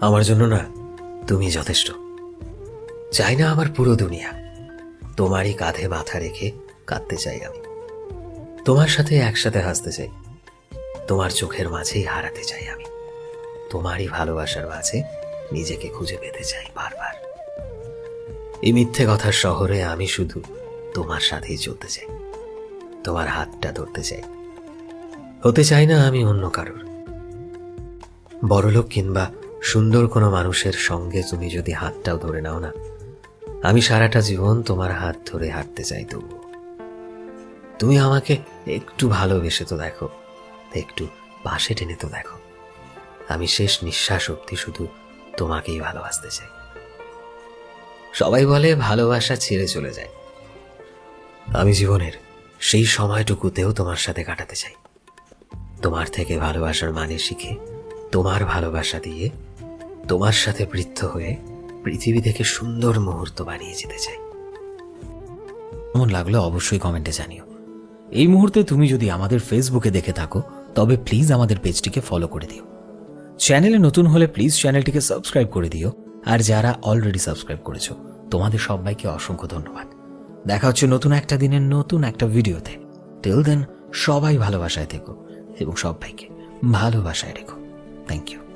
আমার জন্য না তুমি যথেষ্ট। চাই না আমার পুরো দুনিয়া। তোমারই কাঁধে মাথা রেখে কাঁদতে চাই আমি। তোমার সাথে একসাথে হাসতে চাই। তোমার চোখের মাঝেই হারাতে চাই আমি। তোমারই ভালোবাসার মাঝে নিজেকে খুঁজে পেতে চাই বারবার। এই মিথ্যে কথার শহরে আমি শুধু তোমার সাথেই চলতে চাই। তোমার হাতটা ধরতে চাই। হতে চাই না আমি অন্য কারোর। বড়লোক কিংবা সুন্দর কোনো মানুষের সঙ্গে তুমি যদি হাতটাও ধরে নাও না, আমি সারাটা জীবন তোমার হাত ধরে হাঁটতে চাই তবু। তুমি আমাকে একটু ভালোবেসে তো দেখো, একটু পাশে টেনে তো দেখো। আমি শেষ নিঃশ্বাস অব্দি শুধু তোমাকেই ভালোবাসতে চাই। সবাই বলে ভালোবাসা ছেড়ে চলে যায়। আমি জীবনের সেই সময়টুকুতেও তোমার সাথে কাটাতে চাই। তোমার থেকে ভালোবাসার মানে শিখে তোমার ভালোবাসা দিয়ে তোমার সাথে বৃদ্ধ হয়ে পৃথিবী থেকে সুন্দর মুহূর্ত বানিয়ে যেতে চাই। কেমন লাগল অবশ্যই কমেন্টে জানিও। এই মুহূর্তে তুমি যদি আমাদের ফেসবুকে দেখে থাকো, তবে প্লিজ আমাদের পেজটিকে ফলো করে দিও। চ্যানেলে নতুন হলে প্লিজ চ্যানেলটিকে সাবস্ক্রাইব করে দিও। আর যারা অলরেডি সাবস্ক্রাইব করেছ, তোমাদের সবাইকে অসংখ্য ধন্যবাদ। দেখা হচ্ছে নতুন একটা দিনের নতুন একটা ভিডিওতে টিল দেন সবাই ভালোবাসায় থেকো এবং সবাইকে ভালোবাসায় রেখো। Thank you.